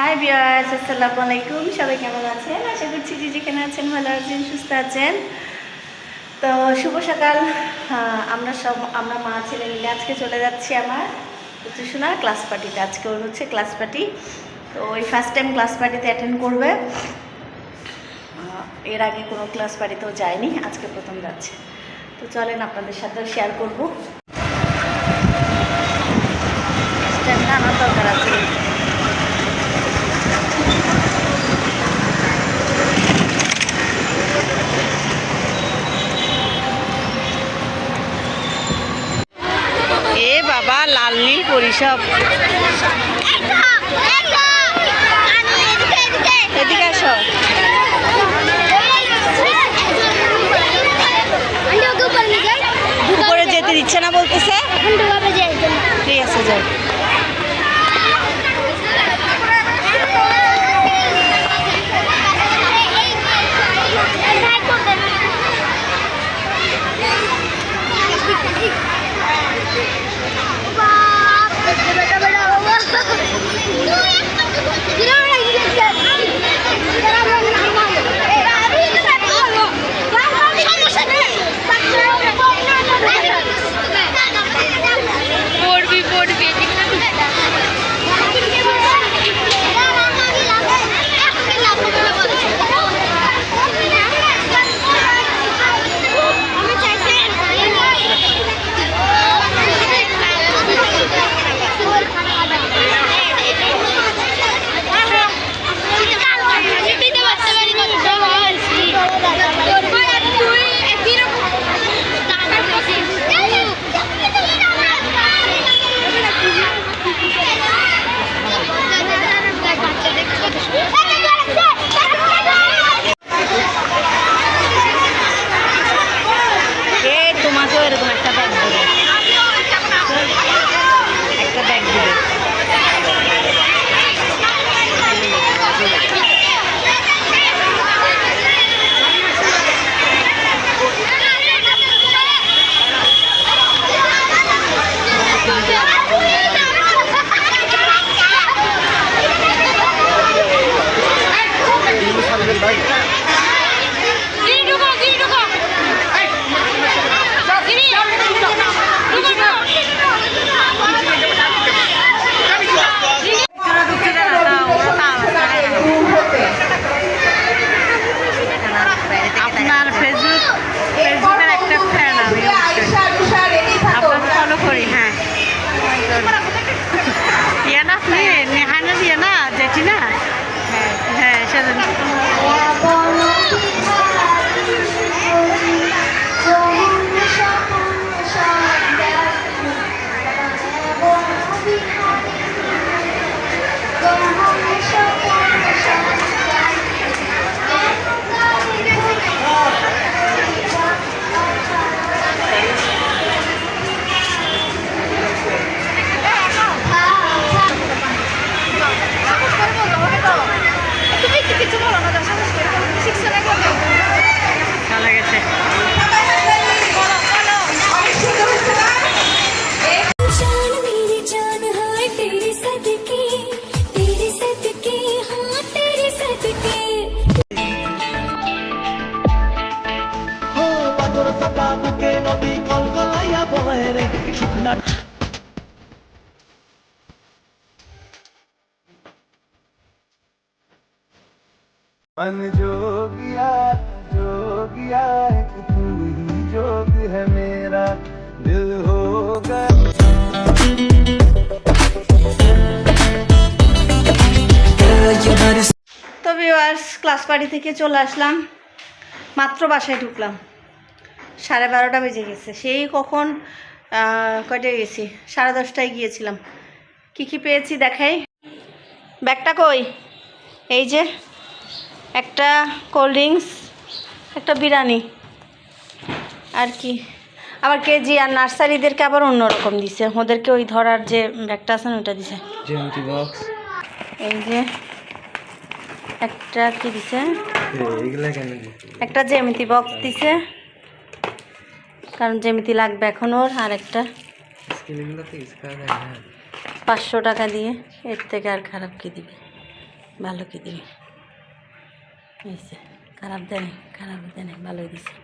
High বিয়ার্স আসসালামু আলাইকুম সবাই কেমন আছেন? আশা করছি যে যেখানে আছেন ভালো আছেন, সুস্থ আছেন। তো শুভ সকাল। আমরা সব, আমরা মা ছেলে মিলে আজকে চলে যাচ্ছি আমার উচ্চশোনার ক্লাস পার্টিতে আজকে ওর হচ্ছে ক্লাস পার্টি তো ওই ফার্স্ট টাইম ক্লাস পার্টিতে অ্যাটেন্ড করবে। এর আগে কোনো ক্লাস পার্টিতেও যায়নি, আজকে প্রথম যাচ্ছে। তো চলেন আপনাদের সাথে শেয়ার করব। বাবা লাল নীল এদিকে আসো। Let's go, मन जोगिया जोगिया एक तू ही जोग है मेरा दिल हो गया তো ভিউয়ার্স ক্লাস বাড়ি থেকে চলে আসলাম মাত্র বাসায় ঢুকলাম সাড়ে বারোটা বেজে গেছে সেই কখন আহ, কয়টায় গেছি সাড়ে দশটায় গিয়েছিলাম কি কি পেয়েছি দেখাই ব্যাগটা কই এই যে একটা কোল্ড ড্রিঙ্কস একটা বিরিয়ানি। আর কি। আবার কেজি আর নার্সারিদেরকে আবার অন্যরকম দিছে। ওদেরকে ওই ধরার যে ব্যাগটা আছে না ওটা দিছে। বক্স এই যে একটা কি দিছে? একটা জ্যামিতি বক্স দিছে। কারণ জ্যামিতি লাগবে এখন ওর আর একটা পাঁচশো টাকা দিয়ে। এর থেকে আর খারাপ কি দিবে? ভালো কি দিবি? খারাপ দেয় খারাপ দেয় ভালোই দিছে।